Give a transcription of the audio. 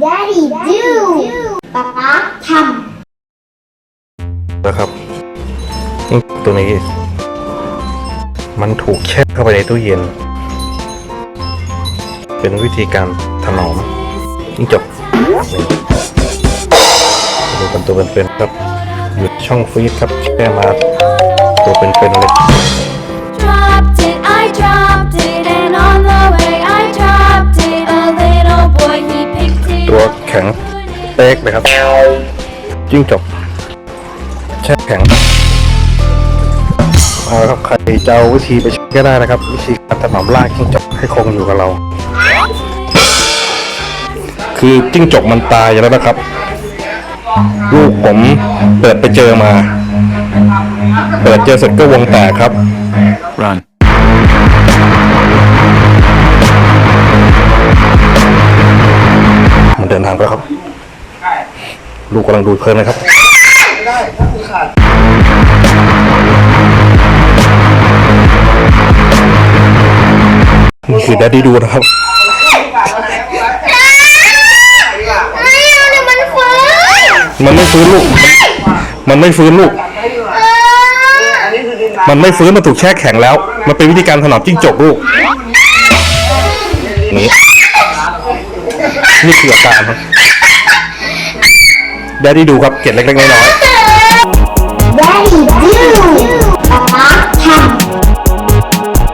Daddy do ป๊าป๊าทนะครับนี่ตัวนี้ มันถูกแช่เข้าไปในตู้เย็น เป็นวิธีการถนอมจิ้งจกนี่ดูกันตัวเป็นๆครับอยู่ช่องฟรีซครับแช่มาตัวเป็นๆเลย งเป๊กเลยครับจิ้งจกแช่แข็งเอาละครับใครจะเอาวิธีไปใช้ก็ได้นะครับ วิธีการถนอมรากจิ้งจกให้คงอยู่กับเรา คือจิ้งจกมันตายอยู่แล้วนะครับ ลูกผมเปิดไปเจอมา เปิดเจอเสร็จก็วงแตกครับ Run. างไปแล้วครับ ลูกกำลังดูเพลินเลยครับนี่คือแดดดี้ดูนะครับำไม่เอาเดี๋ยวมันฟื้นมันไม่ฟื้นลูก มันไม่ฟื้นลูก มันไม่ฟื้นมันถูกแช่แข็งแล้ว มันเป็นวิธีการถนอมจิ้งจกลูก นี่ นี่คืออาการครับแดดดี้ดูครับเกล็ดเล็กๆน้อยๆ Daddy do